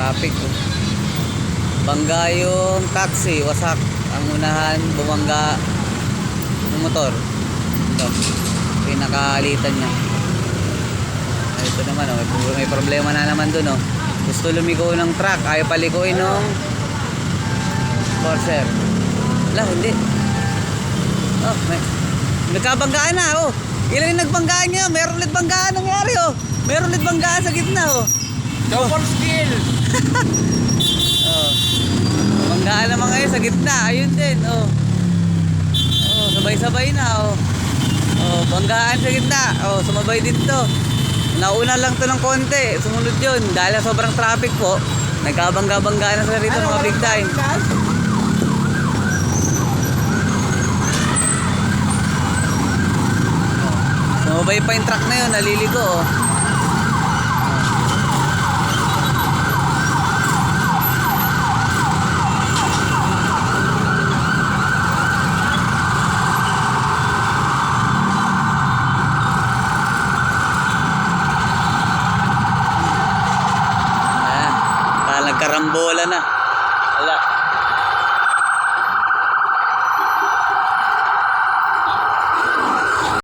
traffic. Oh. Bangga yung taxi, wasak. Ang unahan, bumangga yung motor. Ito, pinakaalitan niya. Ay, Ito naman, oh, may problema na naman dun. Oh. Gusto lumiko ng truck, ayaw palikuin nung Corsair. Wala, hindi. Oh, may, nagkabanggaan na, oh. Ilan yung nagbanggaan niya? Meron ulit banggaan nangyari, oh. Meron ulit banggaan sa gitna, oh. Double skill! Oh. Banggaan naman ngayon sa gitna. Ayun din, oh. Oh, sabay-sabay na, oh. Oh, banggaan sa gitna. Oh, sumabay din to. Nauna lang to ng konti. Sumunod yun. Dahil sobrang traffic po, nagkabangga-banggaan na sila rito mga big time. Sumabay pa yung truck na yun, naliligo, oh. Nagkarambola na. Wala.